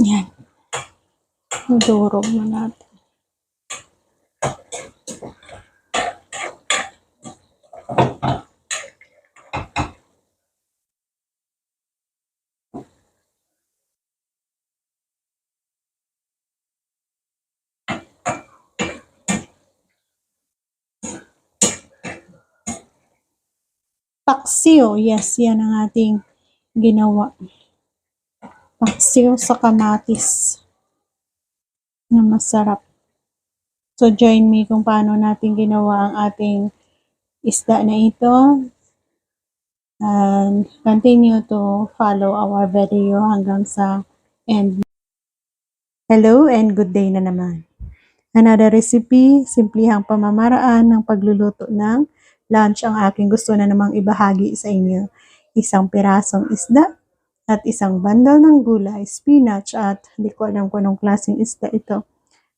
Yan. Durog na natin. Paksiw. Yes, yan ang ating ginawa. Paksiw sa kamatis. Na masarap. So, join me kung paano natin ginawa ang ating isda na ito. And continue to follow our video hanggang sa end. Hello and good day na naman. Another recipe, simplihang pamamaraan ng pagluluto ng lunch ang aking gusto na namang ibahagi sa inyo. Isang pirasong isda at isang bandal ng gulay, spinach at hindi ko alam kung anong klaseng isda ito.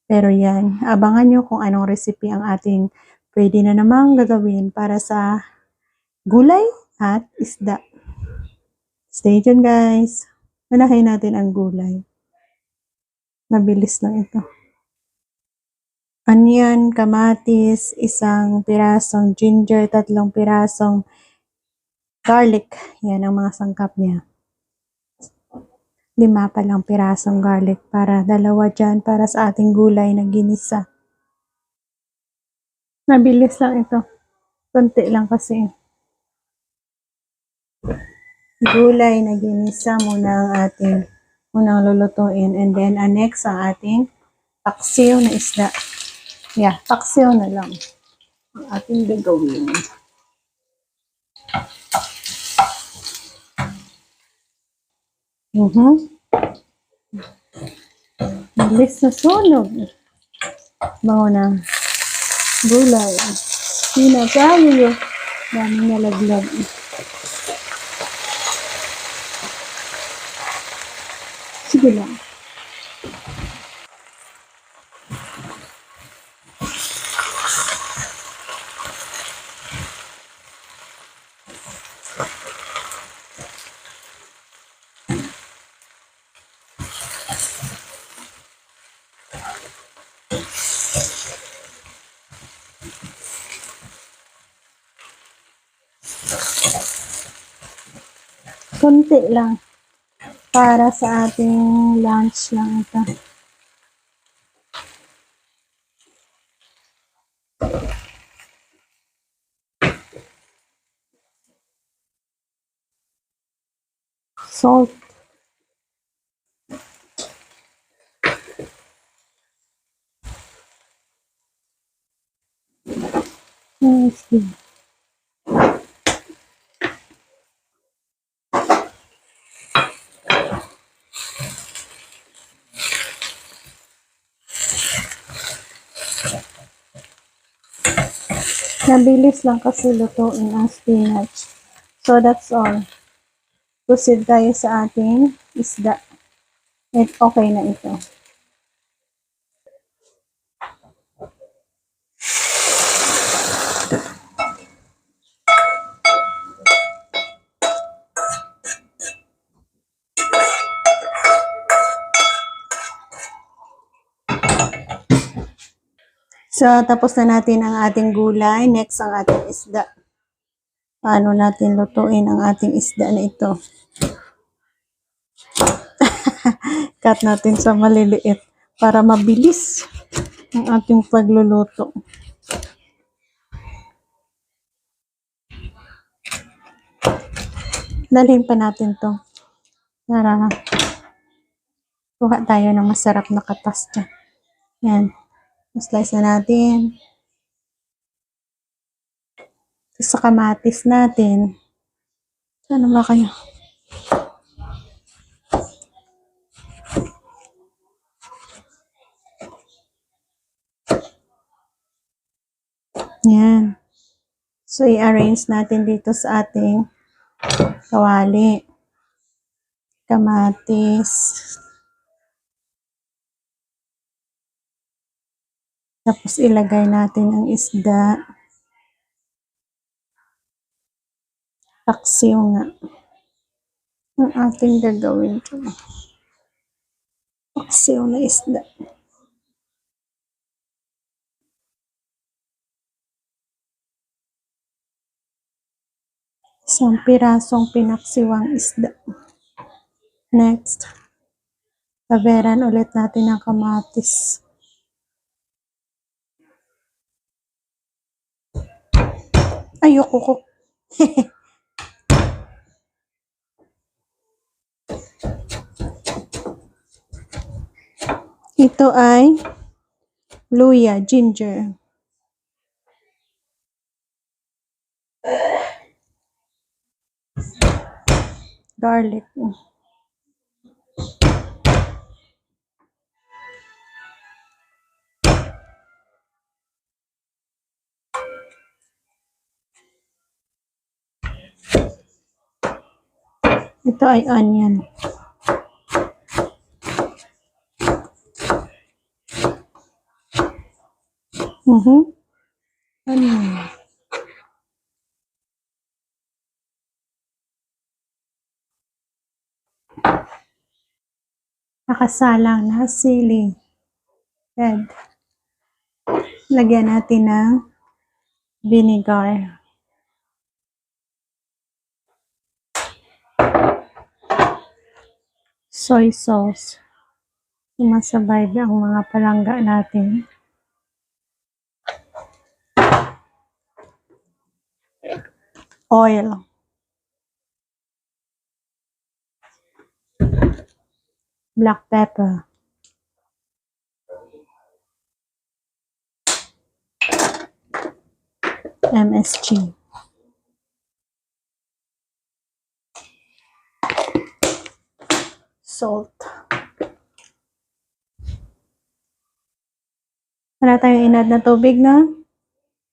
Pero yan, abangan nyo kung anong recipe ang ating pwede na namang gagawin para sa gulay at isda. Stay tuned guys. Unahin natin ang gulay. Mabilis lang ito. Onion, kamatis, isang pirasong ginger, tatlong pirasong garlic. Yan ang mga sangkap niya. Lima pa lang pirasong garlic para dalawa dyan para sa ating gulay na ginisa. Mabilis lang ito. Konti lang kasi. Gulay na ginisa muna ang ating unang lulutuin. And then, ang next ang ating paksiw na isda. Yeah, paksiw na lang ang ating gagawin. Mhm. Bilis na sunog. Bango na. Gulay. Pinakayo. Daming nalaglag. Sige lang. Kunti lang. Para sa ating lunch lang ito. Salt. Yes, yes. Nabilis lang kasi lutuin ang spinach. So, that's all. Proceed tayo sa ating isda. At okay na ito. So, tapos na natin ang ating gulay. Next, ang ating isda. Paano natin lutuin ang ating isda na ito? Cut natin sa maliliit para mabilis ang ating pagluluto. Dalhin pa natin to para kuha tayo ng masarap na katas dyan. Yan. Slice na natin. Sa kamatis natin. Sana ba kayo? Yan. So, i-arrange natin dito sa ating kawali. Kamatis. Tapos ilagay natin ang isda. Paksiw nga. Ang ating gagawin dyan. Paksiw na isda. Isang pirasong pinaksiwang isda. Next. Taveran ulit natin ang kamatis. Ayoko ko. Ito ay luya, ginger. Garlic. Ito ay onion. Mhm. Onion. Nakasalang na sili. Red. Lagyan natin ng vinegar. Soy sauce. Sumasabay ang mga palangga natin. Oil. Black pepper. MSG. Salt. Wala tayong inad na tubig na.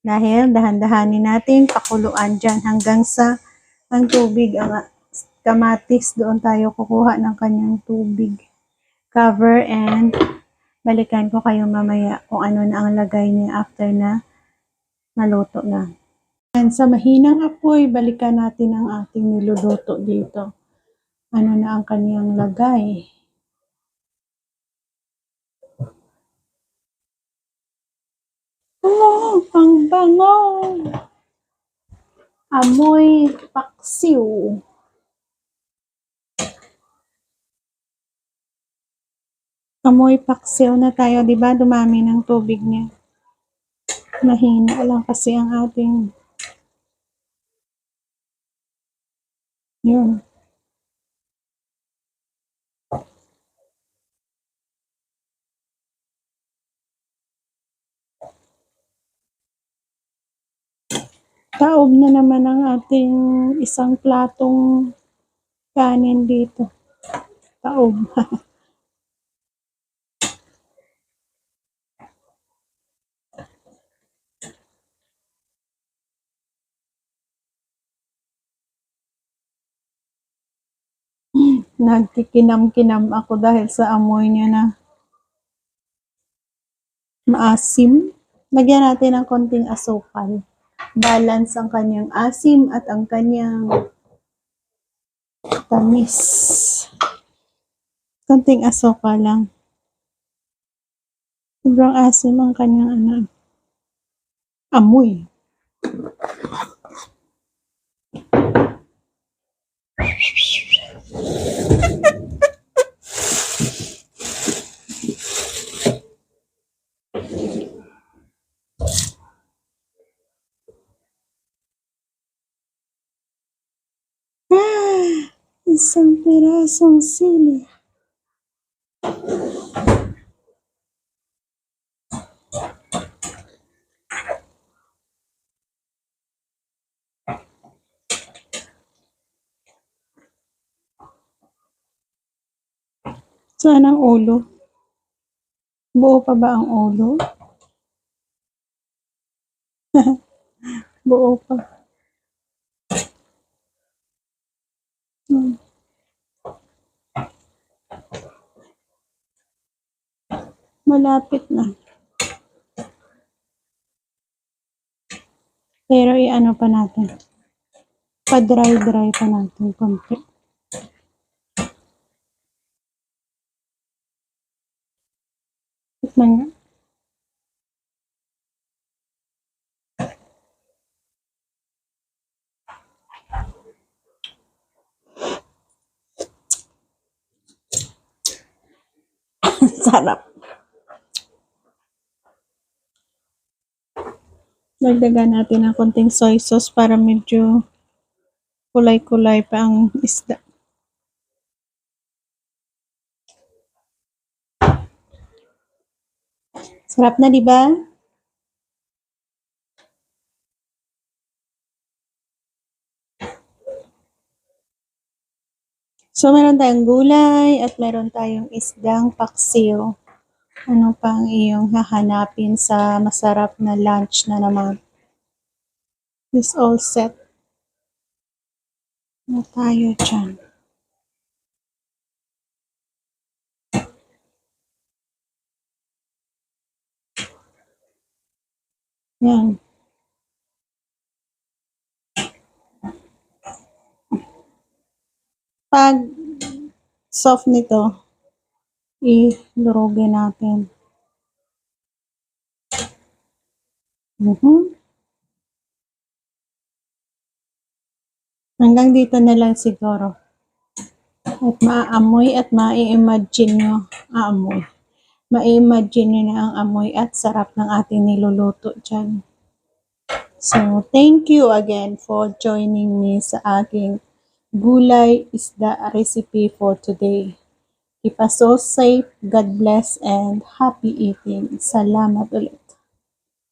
Dahil dahan-dahanin natin pakuluan dyan hanggang sa ang tubig, ang kamatis, doon tayo kukuha ng kanyang tubig. Cover and balikan ko kayo mamaya kung ano na ang lagay niya after na maluto na. And sa mahinang apoy, balikan natin ang ating niluluto dito. Ano na ang kanyang lagay. Oh, ang bango! Amoy paksiw. Amoy paksiw na tayo, di ba? Dumami ng tubig niya. Mahina lang kasi ang ating yun. Taob na naman ang ating isang platong kanin dito. Taob. Nagkikinam-kinam ako dahil sa amoy niya na maasim. Lagyan natin ng konting asukal. Balance ang kanyang asim at ang kanyang tamis. Konting asukal lang. Sobrang asim ang kanyang ano, amoy. Isang pirasong sili. Saan ang ulo? Buo pa ba ang ulo? Buo pa. Hmm. Malapit na. Pero i-ano pa natin. Pa-dry-dry pa natin konti. Tikman nga. Sarap. Dagdagan natin ng konting soy sauce para medyo kulay-kulay pa ang isda. Sarap na, di ba? So, meron tayong gulay at meron tayong isdang paksiw. Ano pang iyong hahanapin sa masarap na lunch na naman? This all set. Na tayo dyan. Yan. Pag soft nito, ilurugin natin. Mhm. Hanggang dito na lang siguro. At maaamoy at mai-imagine nyo, aamoy. Mai-imagine nyo na ang amoy at sarap ng ating niluluto dyan. So, thank you again for joining me sa aking gulay isda recipe for today. Keep us so safe, God bless, and happy eating. Salamat ulit.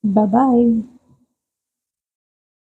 Bye-bye.